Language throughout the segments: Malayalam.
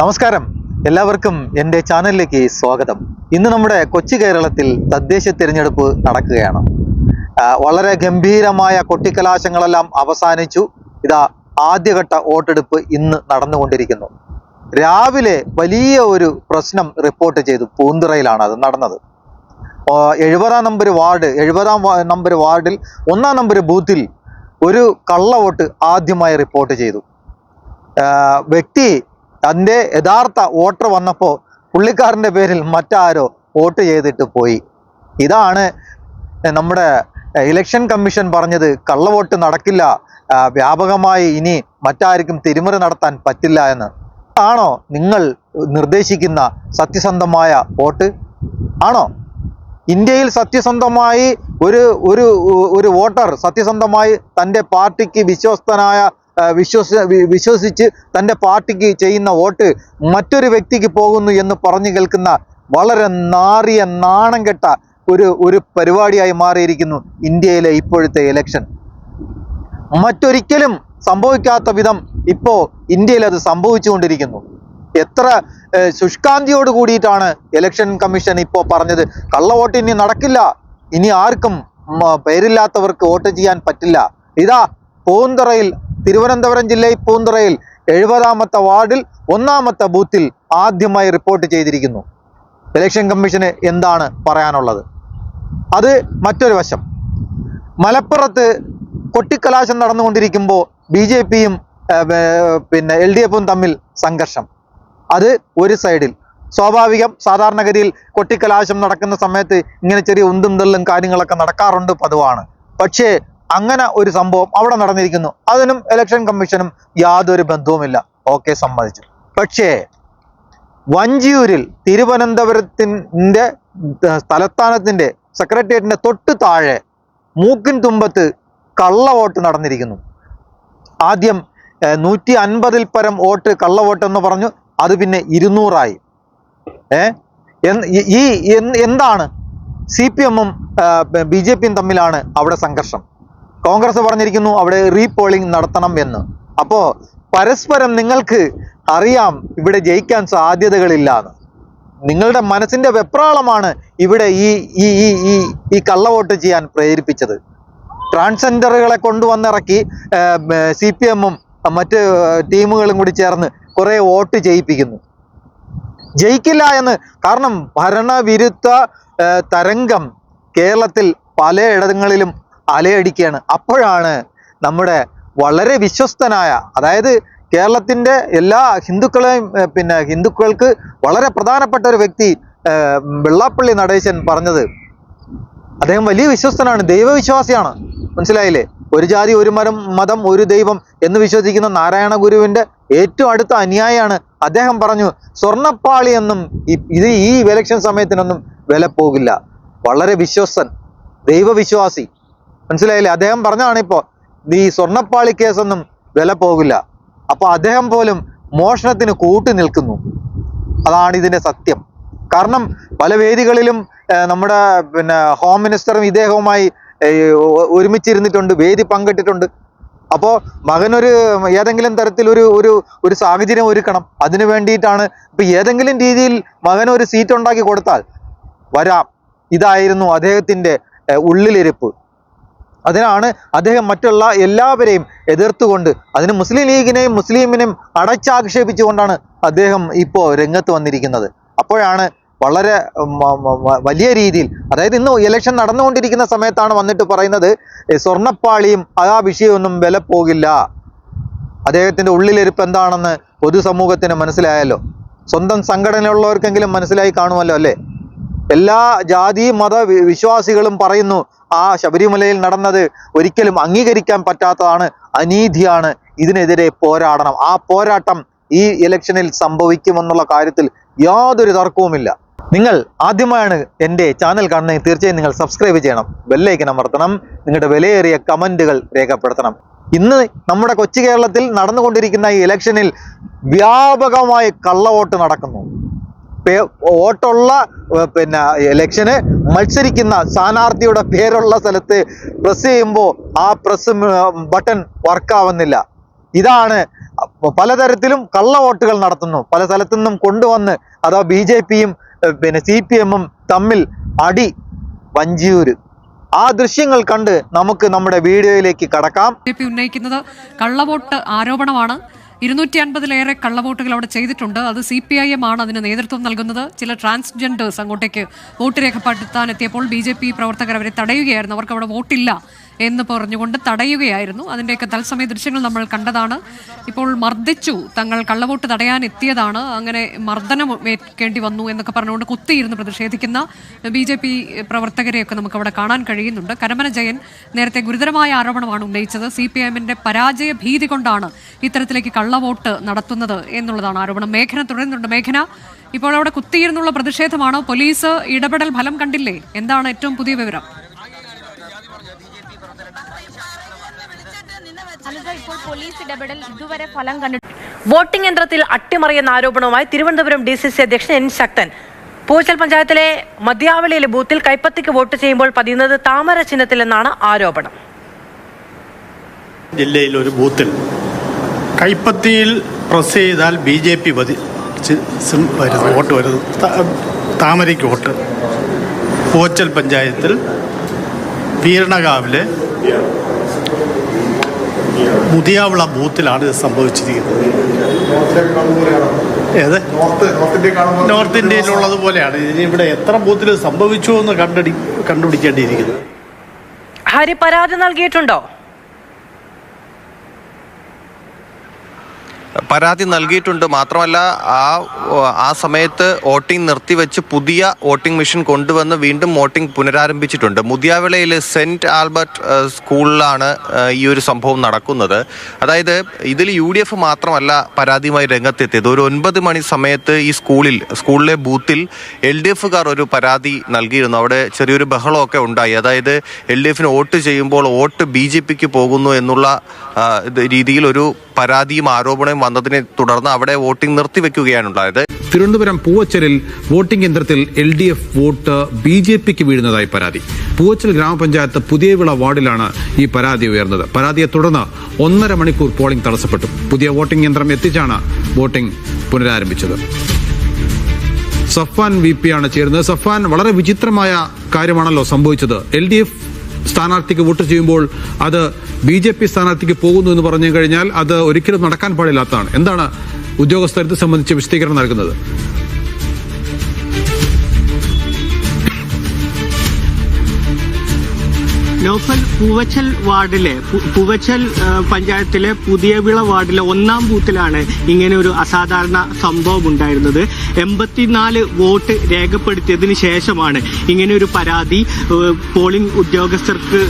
നമസ്കാരം. എല്ലാവർക്കും എന്റെ ചാനലിലേക്ക് സ്വാഗതം. ഇന്ന് നമ്മുടെ കൊച്ചു കേരളത്തിൽ തദ്ദേശ തിരഞ്ഞെടുപ്പ് നടക്കുകയാണ്. വളരെ ഗംഭീരമായ കൊട്ടിക്കലാശങ്ങളെല്ലാം അവസാനിച്ചു. ഇതാ ആദ്യഘട്ട വോട്ടെടുപ്പ് ഇന്ന് നടന്നുകൊണ്ടിരിക്കുന്നു. രാവിലെ വലിയ ഒരു പ്രശ്നം റിപ്പോർട്ട് ചെയ്തു പൂന്തുറയിലാണ് അത് നടന്നത്. എഴുപതാം നമ്പർ വാർഡ് എഴുപതാം നമ്പർ വാർഡിൽ ഒന്നാം നമ്പർ ബൂത്തിൽ ഒരു കള്ള വോട്ട് ആദ്യമായി റിപ്പോർട്ട് ചെയ്തു. വ്യക്തി തന്റെ യഥാർത്ഥ വോട്ടർ വന്നപ്പോൾ പുള്ളിക്കാരന്റെ പേരിൽ മറ്റാരോ വോട്ട് ചെയ്തിട്ട് പോയി. ഇതാണ് നമ്മുടെ ഇലക്ഷൻ കമ്മീഷൻ പറഞ്ഞത് കള്ളവോട്ട് നടക്കില്ല വ്യാപകമായി ഇനി മറ്റാർക്കും തിരിമറി നടത്താൻ പറ്റില്ല എന്ന്. ആണോ നിങ്ങൾ നിർദ്ദേശിക്കുന്ന സത്യസന്ധമായ വോട്ട്? ആണോ? ഇന്ത്യയിൽ സത്യസന്ധമായി ഒരു ഒരു ഒരു വോട്ടർ സത്യസന്ധമായി തന്റെ പാർട്ടിക്ക് വിശ്വസ്തനായ വിശ്വസ വിശ്വസിച്ച് തന്റെ പാർട്ടിക്ക് ചെയ്യുന്ന വോട്ട് മറ്റൊരു വ്യക്തിക്ക് പോകുന്നു എന്ന് പറഞ്ഞു കേൾക്കുന്ന വളരെ നാറിയ നാണം കെട്ട ഒരു ഒരു പരിപാടിയായി മാറിയിരിക്കുന്നു ഇന്ത്യയിലെ ഇപ്പോഴത്തെ ഇലക്ഷൻ മറ്റൊരിക്കലും സംഭവിക്കാത്ത വിധം ഇപ്പോൾ ഇന്ത്യയിൽ അത് സംഭവിച്ചുകൊണ്ടിരിക്കുന്നു. എത്ര ശുഷ്കാന്തിയോട് കൂടിയിട്ടാണ് ഇലക്ഷൻ കമ്മീഷൻ ഇപ്പോൾ പറഞ്ഞത്. കള്ളവോട്ട് ഇനി നടക്കില്ല. ഇനി ആർക്കും പേരില്ലാത്തവർക്ക് വോട്ട് ചെയ്യാൻ പറ്റില്ല. ഇതാ പൂന്തറയിൽ തിരുവനന്തപുരം ജില്ലയിൽ പൂന്തറയിൽ എഴുപതാമത്തെ വാർഡിൽ ഒന്നാമത്തെ ബൂത്തിൽ ആദ്യമായി റിപ്പോർട്ട് ചെയ്തിരിക്കുന്നു. ഇലക്ഷൻ കമ്മീഷന് എന്താണ് പറയാനുള്ളത്? അത് മറ്റൊരു വശം. മലപ്പുറത്ത് കൊട്ടിക്കലാശം നടന്നുകൊണ്ടിരിക്കുമ്പോൾ ബി ജെ പിയും പിന്നെ എൽ ഡി എഫും തമ്മിൽ സംഘർഷം. അത് ഒരു സൈഡിൽ. സ്വാഭാവികം സാധാരണഗതിയിൽ കൊട്ടിക്കലാശം നടക്കുന്ന സമയത്ത് ഇങ്ങനെ ചെറിയ ഉന്തും തള്ളും കാര്യങ്ങളൊക്കെ നടക്കാറുണ്ട് പതിവാണ്. പക്ഷേ അങ്ങനെ ഒരു സംഭവം അവിടെ നടന്നിരിക്കുന്നു. അതിനും ഇലക്ഷൻ കമ്മീഷനും യാതൊരു ബന്ധവുമില്ല. ഓക്കെ സമ്മതിച്ചു. പക്ഷേ വഞ്ചിയൂരിൽ തിരുവനന്തപുരത്തിന്റെ തലസ്ഥാനത്തിന്റെ സെക്രട്ടേറിയറ്റിന്റെ തൊട്ട് താഴെ മൂക്കിൻ തുമ്പത്ത് കള്ളവോട്ട് നടന്നിരിക്കുന്നു. ആദ്യം നൂറ്റി അൻപതിൽ പരം വോട്ട് കള്ളവോട്ട് എന്ന് പറഞ്ഞു. അത് പിന്നെ ഇരുന്നൂറായി. ഏ? ഈ എന്താണ്? സി പി എമ്മും ബി ജെ പിയും തമ്മിലാണ് അവിടെ സംഘർഷം. കോൺഗ്രസ് പറഞ്ഞിരിക്കുന്നു അവിടെ റീപോളിംഗ് നടത്തണം എന്ന്. അപ്പോൾ പരസ്പരം നിങ്ങൾക്ക് അറിയാം ഇവിടെ ജയിക്കാൻ സാധ്യതകളില്ല എന്ന്. നിങ്ങളുടെ മനസ്സിന്റെ വെപ്രാളമാണ് ഇവിടെ ഈ ഈ ഈ ഈ ഈ കള്ളവോട്ട് ചെയ്യാൻ പ്രേരിപ്പിച്ചത്. ട്രാൻസ്ജെൻഡറുകളെ കൊണ്ടുവന്നിറക്കി സി പി എമ്മും മറ്റ് ടീമുകളും കൂടി ചേർന്ന് കുറെ വോട്ട് ചെയ്യിപ്പിക്കുന്നു. ജയിക്കില്ല എന്ന് കാരണം ഭരണവിരുദ്ധ തരംഗം കേരളത്തിൽ പലയിടങ്ങളിലും അലയടിക്കുകയാണ് അപ്പോഴാണ് നമ്മുടെ വളരെ വിശ്വസ്തനായ അതായത് കേരളത്തിന്റെ എല്ലാ ഹിന്ദുക്കളെയും പിന്നെ ഹിന്ദുക്കൾക്ക് വളരെ പ്രധാനപ്പെട്ട ഒരു വ്യക്തി വെള്ളാപ്പള്ളി നടേശൻ പറഞ്ഞത്. അദ്ദേഹം വലിയ വിശ്വസ്തനാണ് ദൈവവിശ്വാസിയാണ്. മനസ്സിലായില്ലേ? ഒരു ജാതി ഒരു മരം മതം ഒരു ദൈവം എന്ന് വിശ്വസിക്കുന്ന നാരായണ ഗുരുവിന്റെ ഏറ്റവും അടുത്ത അനുയായിയാണ് അദ്ദേഹം പറഞ്ഞു സ്വർണപ്പാളി എന്നും ഇത് ഈ ഇലക്ഷൻ സമയത്തിനൊന്നും വില പോകില്ല. വളരെ വിശ്വസ്തൻ ദൈവവിശ്വാസി. മനസ്സിലായില്ലേ? അദ്ദേഹം പറഞ്ഞാണ് ഇപ്പോ ഈ സ്വർണപ്പാളി കേസൊന്നും വില പോകില്ല. അപ്പൊ അദ്ദേഹം പോലും മോഷണത്തിന് കൂട്ടി നിൽക്കുന്നു. അതാണ് ഇതിന്റെ സത്യം. കാരണം പല വേദികളിലും നമ്മുടെ പിന്നെ ഹോം മിനിസ്റ്ററും ഇദ്ദേഹവുമായി ഒരുമിച്ചിരുന്നിട്ടുണ്ട് വേദി പങ്കിട്ടിട്ടുണ്ട്. അപ്പോൾ മകനൊരു ഏതെങ്കിലും തരത്തിൽ ഒരു ഒരു ഒരു സാഹചര്യം ഒരുക്കണം. അതിനു വേണ്ടിയിട്ടാണ് ഇപ്പൊ ഏതെങ്കിലും രീതിയിൽ മകനൊരു സീറ്റ് ഉണ്ടാക്കി കൊടുത്താൽ വരാം. ഇതായിരുന്നു അദ്ദേഹത്തിന്റെ ഉള്ളിലിരിപ്പ്. അതിനാണ് അദ്ദേഹം മറ്റുള്ള എല്ലാവരെയും എതിർത്തുകൊണ്ട് അതിന് മുസ്ലിം ലീഗിനെയും മുസ്ലിമിനെയും അടച്ചാക്ഷേപിച്ചുകൊണ്ടാണ് അദ്ദേഹം ഇപ്പോൾ രംഗത്ത് വന്നിരിക്കുന്നത്. അപ്പോഴാണ് വളരെ വലിയ രീതിയിൽ അതായത് ഇന്ന് ഇലക്ഷൻ നടന്നുകൊണ്ടിരിക്കുന്ന സമയത്താണ് വന്നിട്ട് പറയുന്നത് സ്വർണപ്പാളിയും ആ വിഷയമൊന്നും വില പോകില്ല. അദ്ദേഹത്തിന്റെ ഉള്ളിലിരിപ്പ് എന്താണെന്ന് പൊതുസമൂഹത്തിന് മനസ്സിലായല്ലോ. സ്വന്തം സംഘടനയുള്ളവർക്കെങ്കിലും മനസ്സിലായി കാണുമല്ലോ അല്ലേ? എല്ലാ ജാതി മത വിശ്വാസികളും പറയുന്നു ആ ശബരിമലയിൽ നടന്നത് ഒരിക്കലും അംഗീകരിക്കാൻ പറ്റാത്തതാണ് അനീതിയാണ് ഇതിനെതിരെ പോരാടണം. ആ പോരാട്ടം ഈ ഇലക്ഷനിൽ സംഭവിക്കുമെന്നുള്ള കാര്യത്തിൽ യാതൊരു തർക്കവുമില്ല. നിങ്ങൾ ആദ്യമായാണ് എന്റെ ചാനൽ കാണുന്നത് തീർച്ചയായും നിങ്ങൾ സബ്സ്ക്രൈബ് ചെയ്യണം ബെല്ലൈക്കൻ അമർത്തണം നിങ്ങളുടെ വിലയേറിയ കമന്റുകൾ രേഖപ്പെടുത്തണം. ഇന്ന് നമ്മുടെ കൊച്ചു കേരളത്തിൽ നടന്നുകൊണ്ടിരിക്കുന്ന ഈ ഇലക്ഷനിൽ വ്യാപകമായി കള്ളവോട്ട് നടക്കുന്നു. വോട്ടുള്ള പിന്നെ ഇലക്ഷന് മത്സരിക്കുന്ന സ്ഥാനാർത്ഥിയുടെ പേരുള്ള സ്ഥലത്ത് പ്രസ് ചെയ്യുമ്പോൾ ആ പ്രസ് ബട്ടൺ വർക്കാവുന്നില്ല ഇതാണ് പലതരത്തിലും കള്ള വോട്ടുകൾ നടത്തുന്നു. പല സ്ഥലത്തു നിന്നും കൊണ്ടുവന്ന് അഥവാ ബി ജെ പിയും പിന്നെ സി പി എമ്മും തമ്മിൽ അടി വഞ്ചിയൂര്. ആ ദൃശ്യങ്ങൾ കണ്ട് നമുക്ക് നമ്മുടെ വീഡിയോയിലേക്ക് കടക്കാം. ഉന്നയിക്കുന്നത് കള്ളവോട്ട് ആരോപണമാണ്. ഇരുന്നൂറ്റി അൻപതിലേറെ കള്ളവോട്ടുകൾ അവിടെ ചെയ്തിട്ടുണ്ട്. അത് സി പി ഐ എം ആണ് അതിന് നേതൃത്വം നൽകുന്നത്. ചില ട്രാൻസ്ജെൻഡേഴ്സ് അങ്ങോട്ടേക്ക് വോട്ട് രേഖപ്പെടുത്താൻ എത്തിയപ്പോൾ ബി ജെ പി പ്രവർത്തകർ അവരെ തടയുകയായിരുന്നു. അവർക്ക് അവിടെ വോട്ടില്ല. എന്ന് പറഞ്ഞുകൊണ്ട് തടയുകയായിരുന്നു. അതിന്റെയൊക്കെ തത്സമയ ദൃശ്യങ്ങൾ നമ്മൾ കണ്ടതാണ്. ഇപ്പോൾ മർദ്ദിച്ചു. തങ്ങൾ കള്ളവോട്ട് തടയാൻ എത്തിയതാണ്. അങ്ങനെ മർദ്ദനം ഏൽക്കേണ്ടി വന്നു എന്നൊക്കെ പറഞ്ഞുകൊണ്ട് കുത്തിയിരുന്ന് പ്രതിഷേധിക്കുന്ന ബി ജെ പി പ്രവർത്തകരെയൊക്കെ നമുക്ക് അവിടെ കാണാൻ കഴിയുന്നുണ്ട്. കരമന ജയൻ നേരത്തെ ഗുരുതരമായ ആരോപണമാണ് ഉന്നയിച്ചത്. സി പി എമ്മിന്റെ പരാജയ ഭീതി കൊണ്ടാണ് ഇത്തരത്തിലേക്ക് കള്ളവോട്ട് നടത്തുന്നത് എന്നുള്ളതാണ് ആരോപണം. മേഘന തുടരുന്നുണ്ട്. മേഘന ഇപ്പോൾ അവിടെ കുത്തിയിരുന്നുള്ള പ്രതിഷേധമാണോ? പോലീസ് ഇടപെടൽ ഫലം കണ്ടില്ലേ? എന്താണ് ഏറ്റവും പുതിയ വിവരം? പോലീസ് ഇടപെടൽ ഇതുവരെ ഫലം വോട്ടിംഗ് യന്ത്രത്തിൽ അട്ടിമറിയെന്ന ആരോപണവുമായി തിരുവനന്തപുരം ഡി സി സി അധ്യക്ഷൻ എൻ ശക്തൻ. പൂച്ചൽ പഞ്ചായത്തിലെ മദ്യാവളിയിലെ ബൂത്തിൽ കൈപ്പത്തിക്ക് വോട്ട് ചെയ്യുമ്പോൾ പതിയുന്നത് താമര ചിഹ്നത്തിലെന്നാണ് ആരോപണം. ജില്ലയിൽ ഒരു ബൂത്തിൽ കൈപ്പത്തിയിൽ പ്രസ് ചെയ്താൽ ബി ജെ പി വരുന്നു. വോട്ട് വരുന്നു. താമരയ്ക്ക് വോട്ട്. പൂച്ചൽ പഞ്ചായത്തിൽ വീരണകാവിലെ മുതിയാവിള ബൂത്തിലാണ് ഇത് സംഭവിച്ചിരിക്കുന്നത്. ഏത്? നോർത്ത് ഇന്ത്യയിലുള്ളത് പോലെയാണ്. ഇനി ഇവിടെ എത്ര ബൂത്തിൽ സംഭവിച്ചു എന്ന് കണ്ടടി കണ്ടുപിടിക്കേണ്ടിയിരിക്കുന്നത് ഹരി പരാതി നൽകിയിട്ടുണ്ടോ? പരാതി നൽകിയിട്ടുണ്ട്. മാത്രമല്ല ആ ആ സമയത്ത് വോട്ടിംഗ് നിർത്തിവെച്ച് പുതിയ വോട്ടിംഗ് മെഷീൻ കൊണ്ടുവന്ന് വീണ്ടും വോട്ടിംഗ് പുനരാരംഭിച്ചിട്ടുണ്ട്. മുതിയാവിളയിലെ സെന്റ് ആൽബർട്ട് സ്കൂളിലാണ് ഈ ഒരു സംഭവം നടക്കുന്നത്. അതായത് ഇതിൽ യു ഡി എഫ് മാത്രമല്ല പരാതിയുമായി രംഗത്തെത്തിയത്. ഒരു ഒൻപത് മണി സമയത്ത് ഈ സ്കൂളിൽ സ്കൂളിലെ ബൂത്തിൽ എൽ ഡി എഫുകാർ ഒരു പരാതി നൽകിയിരുന്നു. അവിടെ ചെറിയൊരു ബഹളമൊക്കെ ഉണ്ടായി. അതായത് എൽ ഡി എഫിന് വോട്ട് ചെയ്യുമ്പോൾ വോട്ട് ബി ജെ പിക്ക് പോകുന്നു എന്നുള്ള രീതിയിൽ ഒരു പരാതിയും ആരോപണവും വന്നതിനെ തുടർന്ന് അവിടെ വോട്ടിംഗ് നിർത്തിവെക്കുകയാണ് ഉണ്ടായത് തിരുവനന്തപുരം പൂവച്ചലിൽ വോട്ടിംഗ് യന്ത്രത്തിൽ L D F vote B J പിക്ക് വീഴുന്നതായി പരാതി. പൂവച്ചൽ ഗ്രാമപഞ്ചായത്ത് പുതിയവിള വാർഡിലാണ് ഈ പരാതി ഉയർന്നത്. പരാതിയെ തുടർന്ന് ഒന്നര മണിക്കൂർ പോളിംഗ് തടസ്സപ്പെട്ടു. പുതിയ വോട്ടിംഗ് യന്ത്രം എത്തിച്ചാണ് വോട്ടിംഗ് പുനരാരംഭിച്ചത്. സഫാൻ വി പി ആണ് ചേരുന്നത്. സഫാൻ വളരെ വിചിത്രമായ കാര്യമാണല്ലോ സംഭവിച്ചത്. എൽ ഡി എഫ് സ്ഥാനാർത്ഥിക്ക് വോട്ട് ചെയ്യുമ്പോൾ അത് ബി ജെ പി സ്ഥാനാർത്ഥിക്ക് പോകുന്നു എന്ന് പറഞ്ഞു കഴിഞ്ഞാൽ അത് ഒരിക്കലും നടക്കാൻ പാടില്ലാത്തതാണ്. എന്താണ് ഉദ്യോഗസ്ഥർ സംബന്ധിച്ച് വിശദീകരണം നൽകുന്നത്? നൗഫൽ പൂവച്ചൽ വാർഡിലെ പൂവച്ചൽ പഞ്ചായത്തിലെ പുതിയ വിള വാർഡിലെ ഒന്നാം ബൂത്തിലാണ് ഇങ്ങനെ ഒരു അസാധാരണ സംഭവം ഉണ്ടായിരുന്നത്. എൺപത്തിനാല് വോട്ട് രേഖപ്പെടുത്തിയതിന് ശേഷമാണ് ഇങ്ങനെ ഒരു പരാതി പോളിംഗ് ഉദ്യോഗസ്ഥർക്ക്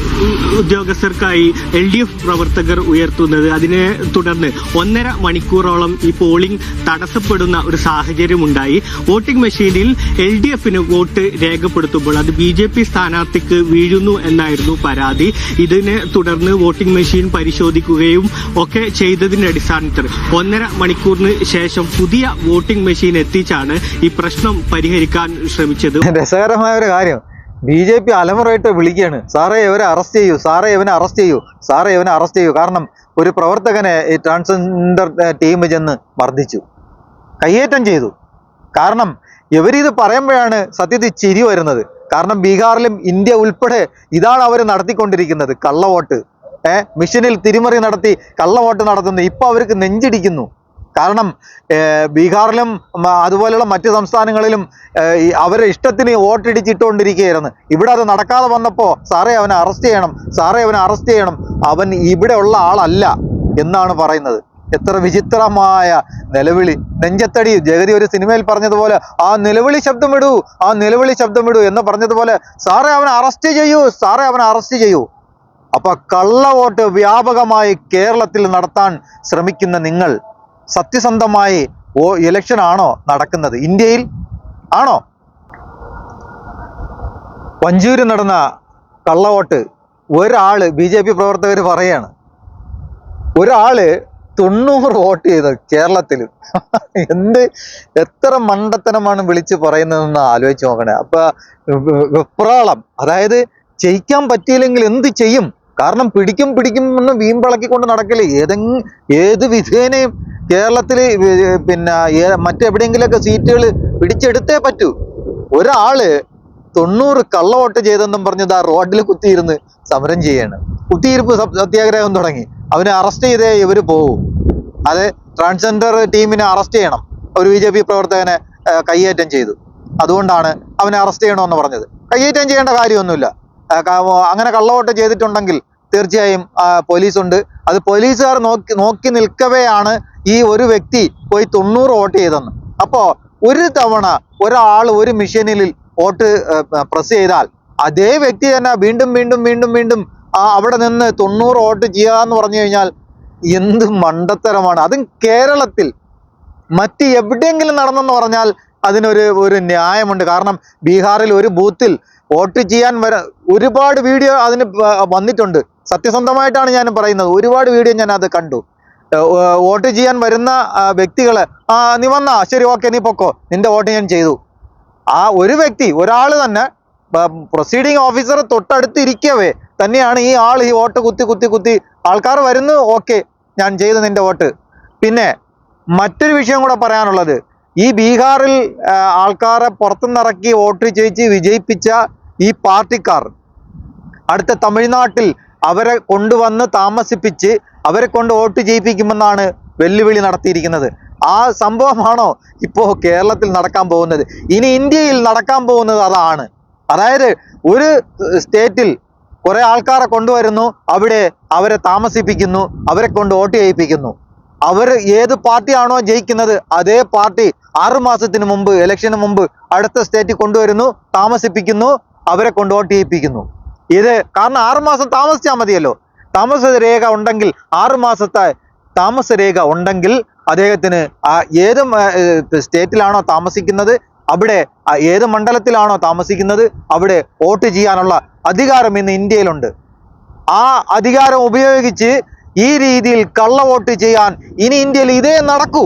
ഉദ്യോഗസ്ഥർക്കായി എൽ ഡി എഫ് പ്രവർത്തകർ ഉയർത്തുന്നത്. അതിനെ തുടർന്ന് ഒന്നര മണിക്കൂറോളം ഈ പോളിംഗ് തടസ്സപ്പെടുന്ന ഒരു സാഹചര്യമുണ്ടായി വോട്ടിംഗ് മെഷീനിൽ എൽ ഡി എഫിന് വോട്ട് രേഖപ്പെടുത്തുമ്പോൾ അത് ബി ജെ പി സ്ഥാനാർത്ഥിക്ക് വീഴുന്നു എന്നായിരുന്നു പരാതി. ഇതിനെ തുടർന്ന് വോട്ടിംഗ് മെഷീൻ പരിശോധിക്കുകയും ഒക്കെ ചെയ്തതിന്റെ അടിസ്ഥാനത്തിൽ ഒന്നര മണിക്കൂറിന് ശേഷം പുതിയ വോട്ടിംഗ് മെഷീൻ എത്തിച്ചാണ് ഈ പ്രശ്നം പരിഹരിക്കാൻ ശ്രമിച്ചത്. രസകരമായ ഒരു കാര്യം. ബി ജെ പി അലമുറയിട്ട് വിളിക്കുകയാണ്. സാറേ ഇവരെ അറസ്റ്റ് ചെയ്യൂ. സാറേ ഇവനെ അറസ്റ്റ് ചെയ്യൂ. സാറേ ഇവനെ അറസ്റ്റ് ചെയ്യൂ. കാരണം ഒരു പ്രവർത്തകനെ ഈ ട്രാൻസ്ജെൻഡർ ടീം ചെന്ന് മർദ്ദിച്ചു. കയ്യേറ്റം ചെയ്തു. കാരണം ഇവരിത് പറയുമ്പോഴാണ് സത്യത്തിൽ ചിരി വരുന്നത്. കാരണം ബീഹാറിലും ഇന്ത്യ ഉൾപ്പെടെ ഇതാണ് അവർ നടത്തിക്കൊണ്ടിരിക്കുന്നത് കള്ളവോട്ട്. ഏഹ് മിഷനിൽ തിരിമറി നടത്തി കള്ളവോട്ട് നടത്തുന്നു. ഇപ്പൊ അവർക്ക് നെഞ്ചിടിക്കുന്നു. കാരണം ബീഹാറിലും അതുപോലെയുള്ള മറ്റ് സംസ്ഥാനങ്ങളിലും അവരെ ഇഷ്ടത്തിന് വോട്ടിടിച്ചിട്ടുകൊണ്ടിരിക്കുകയായിരുന്നു ഇവിടെ അത് നടക്കാതെ വന്നപ്പോൾ സാറേ അവനെ അറസ്റ്റ് ചെയ്യണം. സാറേ അവനെ അറസ്റ്റ് ചെയ്യണം. അവൻ ഇവിടെ ഉള്ള ആളല്ല എന്നാണ് പറയുന്നത്. എത്ര വിചിത്രമായ നിലവിളി. നെഞ്ചത്തടി. ജഗതി ഒരു സിനിമയിൽ പറഞ്ഞതുപോലെ ആ നിലവിളി ശബ്ദമിടൂ ആ നിലവിളി ശബ്ദമിടൂ എന്ന് പറഞ്ഞതുപോലെ സാറേ അവനെ അറസ്റ്റ് ചെയ്യൂ സാറേ അവനെ അറസ്റ്റ് ചെയ്യൂ. അപ്പൊ കള്ളവോട്ട് വ്യാപകമായി കേരളത്തിൽ നടത്താൻ ശ്രമിക്കുന്ന നിങ്ങൾ സത്യസന്ധമായി ഓ ഇലക്ഷൻ ആണോ നടക്കുന്നത്? ഇന്ത്യയിൽ ആണോ? വഞ്ചൂരിൽ നടന്ന കള്ളവോട്ട് ഒരാൾ ബി ജെ പി പ്രവർത്തകർ പറയാണ്. ഒരാൾ തൊണ്ണൂറ് വോട്ട് ചെയ്തത് കേരളത്തിൽ എന്ത് എത്ര മണ്ടത്തനമാണ് വിളിച്ച് പറയുന്നതെന്ന് ആലോചിച്ച് നോക്കണേ. അപ്പൊ വെപ്രാളം. അതായത് ജയിക്കാൻ പറ്റിയില്ലെങ്കിൽ എന്ത് ചെയ്യും? കാരണം പിടിക്കും പിടിക്കും എന്ന് വീമ്പിളക്കിക്കൊണ്ട് നടക്കില്ല ഏതെങ്കിലും ഏത് വിധേനയും കേരളത്തിൽ പിന്നെ മറ്റെവിടെയെങ്കിലൊക്കെ സീറ്റുകൾ പിടിച്ചെടുത്തേ പറ്റൂ. ഒരാൾ തൊണ്ണൂറ് കള്ളവോട്ട് ചെയ്തെന്നും പറഞ്ഞത് ആ റോഡിൽ കുത്തിയിരുന്ന് സമരം ചെയ്യാണ്. കുത്തിയിരിപ്പ് സത്യാഗ്രഹം തുടങ്ങി. അവനെ അറസ്റ്റ് ചെയ്തേ ഇവർ പോകൂ അത് ട്രാൻസ്ജെൻഡർ ടീമിനെ അറസ്റ്റ് ചെയ്യണം. ഒരു ബി ജെ പി പ്രവർത്തകനെ കയ്യേറ്റം ചെയ്തു. അതുകൊണ്ടാണ് അവനെ അറസ്റ്റ് ചെയ്യണമെന്ന് പറഞ്ഞത്. കയ്യേറ്റം ചെയ്യേണ്ട കാര്യമൊന്നുമില്ല. അങ്ങനെ കള്ളവോട്ട് ചെയ്തിട്ടുണ്ടെങ്കിൽ തീർച്ചയായും പോലീസുണ്ട്. അത് പോലീസുകാർ നോക്കി നോക്കി നിൽക്കവെയാണ് ഈ ഒരു വ്യക്തി പോയി തൊണ്ണൂറ് വോട്ട് ചെയ്തെന്ന് അപ്പോൾ ഒരു തവണ ഒരാൾ ഒരു മെഷീനിൽ വോട്ട് പ്രസ് ചെയ്താൽ അതേ വ്യക്തി തന്നെ വീണ്ടും വീണ്ടും വീണ്ടും വീണ്ടും ആ അവിടെ നിന്ന് തൊണ്ണൂറ് വോട്ട് ചെയ്യുക എന്ന് പറഞ്ഞു കഴിഞ്ഞാൽ എന്ത് മണ്ടത്തരമാണ്. അതും കേരളത്തിൽ. മറ്റ് എവിടെയെങ്കിലും നടന്നെന്ന് പറഞ്ഞാൽ അതിനൊരു ഒരു ന്യായമുണ്ട്. കാരണം ബീഹാറിൽ ഒരു ബൂത്തിൽ വോട്ട് ചെയ്യാൻ വര ഒരുപാട് വീഡിയോ അതിന് വന്നിട്ടുണ്ട്. സത്യസന്ധമായിട്ടാണ് ഞാൻ പറയുന്നത്. ഒരുപാട് വീഡിയോ ഞാൻ അത് കണ്ടു. വോട്ട് ചെയ്യാൻ വരുന്ന വ്യക്തികൾ ആ നീ വന്നാ. ശരി ഓക്കെ നീ പൊക്കോ. നിന്റെ വോട്ട് ഞാൻ ചെയ്തു. ആ ഒരു വ്യക്തി ഒരാൾ തന്നെ പ്രൊസീഡിങ് ഓഫീസർ തൊട്ടടുത്ത് ഇരിക്കവേ. തന്നെയാണ് ഈ ആൾ ഈ വോട്ട് കുത്തി കുത്തി കുത്തി ആൾക്കാർ വരുന്നു ഓക്കെ ഞാൻ ചെയ്തു നിന്റെ വോട്ട്. പിന്നെ മറ്റൊരു വിഷയം കൂടെ പറയാനുള്ളത് ഈ ബീഹാറിൽ ആൾക്കാരെ പുറത്തുനിന്നിറക്കി വോട്ട് ചെയ്യിച്ച് വിജയിപ്പിച്ച ഈ പാർട്ടിക്കാർ അടുത്ത തമിഴ്നാട്ടിൽ അവരെ കൊണ്ടുവന്ന് താമസിപ്പിച്ച് അവരെ കൊണ്ട് വോട്ട് ചെയ്യിപ്പിക്കുമെന്നാണ് വെല്ലുവിളി നടത്തിയിരിക്കുന്നത്. ആ സംഭവമാണോ ഇപ്പോൾ കേരളത്തിൽ നടക്കാൻ പോകുന്നത്? ഇനി ഇന്ത്യയിൽ നടക്കാൻ പോകുന്നത് അതാണ്. അതായത് ഒരു സ്റ്റേറ്റിൽ കുറെ ആൾക്കാരെ കൊണ്ടുവരുന്നു. അവിടെ അവരെ താമസിപ്പിക്കുന്നു. അവരെ കൊണ്ട് വോട്ട് ചെയ്യിപ്പിക്കുന്നു. അവർ ഏത് പാർട്ടിയാണോ ജയിക്കുന്നത് അതേ പാർട്ടി ആറുമാസത്തിന് മുമ്പ് ഇലക്ഷന് മുമ്പ് അടുത്ത സ്റ്റേറ്റിൽ കൊണ്ടുവരുന്നു താമസിപ്പിക്കുന്നു അവരെ കൊണ്ട് വോട്ട് ചെയ്യിപ്പിക്കുന്നു. ഇത് കാരണം ആറുമാസം താമസിച്ചാൽ മതിയല്ലോ. താമസ രേഖ ഉണ്ടെങ്കിൽ ആറുമാസത്തെ താമസ രേഖ ഉണ്ടെങ്കിൽ അദ്ദേഹത്തിന് ഏത് സ്റ്റേറ്റിലാണോ താമസിക്കുന്നത് അവിടെ ഏത് മണ്ഡലത്തിലാണോ താമസിക്കുന്നത് അവിടെ വോട്ട് ചെയ്യാനുള്ള അധികാരം ഇന്ന് ഇന്ത്യയിലുണ്ട്. ആ അധികാരം ഉപയോഗിച്ച് ഈ രീതിയിൽ കള്ള വോട്ട് ചെയ്യാൻ ഇനി ഇന്ത്യയിൽ ഇതേ നടക്കൂ.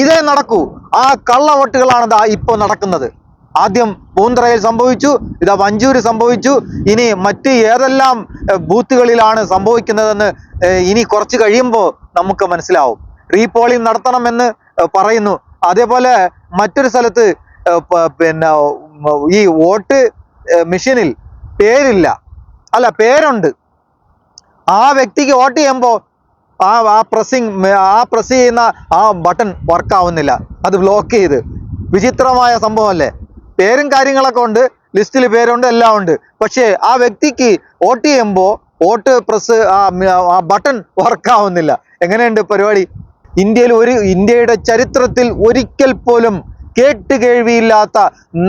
ഇതേ നടക്കൂ. ആ കള്ള വോട്ടുകളാണ് ദാ ഇപ്പോൾ നടക്കുന്നത്. ആദ്യം പൂന്തറയിൽ സംഭവിച്ചു ഇതാ വഞ്ചൂര് സംഭവിച്ചു. ഇനി മറ്റ് ഏതെല്ലാം ബൂത്തുകളിലാണ് സംഭവിക്കുന്നതെന്ന് ഇനി കുറച്ച് കഴിയുമ്പോൾ നമുക്ക് മനസ്സിലാവും. റീപോളിംഗ് നടത്തണമെന്ന് പറയുന്നു. അതേപോലെ മറ്റൊരു സ്ഥലത്ത് പിന്നെ ഈ വോട്ട് മെഷീനിൽ പേരില്ല. അല്ല പേരുണ്ട്. ആ വ്യക്തിക്ക് വോട്ട് ചെയ്യുമ്പോൾ ആ ആ പ്രസ്സിങ് ആ പ്രസ് ചെയ്യുന്ന ആ ബട്ടൺ വർക്ക് ആവുന്നില്ല അത് ബ്ലോക്ക് ചെയ്ത്. വിചിത്രമായ സംഭവമല്ലേ? പേരും കാര്യങ്ങളൊക്കെ ഉണ്ട്. ലിസ്റ്റിൽ പേരുണ്ട് എല്ലാം ഉണ്ട്. പക്ഷേ ആ വ്യക്തിക്ക് വോട്ട് ചെയ്യുമ്പോൾ വോട്ട് പ്രസ് ആ ബട്ടൺ വർക്ക് ആവുന്നില്ല എങ്ങനെയുണ്ട് പരിപാടി? ഇന്ത്യയിൽ ഒരു ഇന്ത്യയുടെ ചരിത്രത്തിൽ ഒരിക്കൽ പോലും കേട്ട് കേൾവിയില്ലാത്ത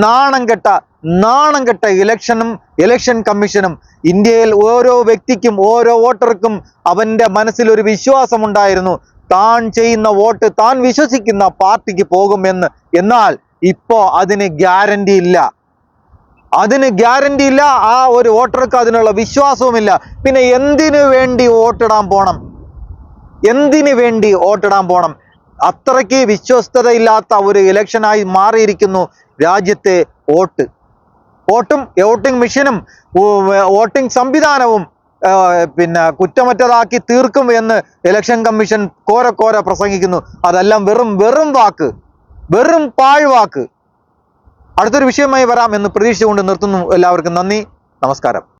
നാണം കെട്ട നാണം കെട്ട ഇലക്ഷനും ഇലക്ഷൻ കമ്മീഷനും ഇന്ത്യയിൽ ഓരോ വ്യക്തിക്കും ഓരോ വോട്ടർക്കും അവന്റെ മനസ്സിൽ ഒരു വിശ്വാസമുണ്ടായിരുന്നു. താൻ ചെയ്യുന്ന വോട്ട് താൻ വിശ്വസിക്കുന്ന പാർട്ടിക്ക് പോകുമെന്ന് എന്നാൽ ഇപ്പോൾ അതിന് ഗ്യാരണ്ടി ഇല്ല. അതിന് ഗ്യാരണ്ടി ഇല്ല. ആ ഒരു വോട്ടർക്ക് അതിനുള്ള വിശ്വാസവുമില്ല. പിന്നെ എന്തിനു വേണ്ടി വോട്ടിടാൻ പോണം? എന്തിനു വേണ്ടി വോട്ടിടാൻ പോകണം അത്രയ്ക്ക് വിശ്വസ്തതയില്ലാത്ത ഒരു ഇലക്ഷനായി മാറിയിരിക്കുന്നു രാജ്യത്തെ വോട്ട്. വോട്ടും വോട്ടിംഗ് മെഷീനും വോട്ടിംഗ് സംവിധാനവും പിന്നെ കുറ്റമറ്റതാക്കി തീർക്കും എന്ന് ഇലക്ഷൻ കമ്മീഷൻ കോര കോര പ്രസംഗിക്കുന്നു. അതെല്ലാം വെറും വെറും വാക്ക് വെറും പാഴ്വാക്ക്. അടുത്തൊരു വിഷയമായി വരാം എന്ന് പ്രതീക്ഷിച്ചുകൊണ്ട് നിർത്തുന്നു എല്ലാവർക്കും നന്ദി നമസ്കാരം.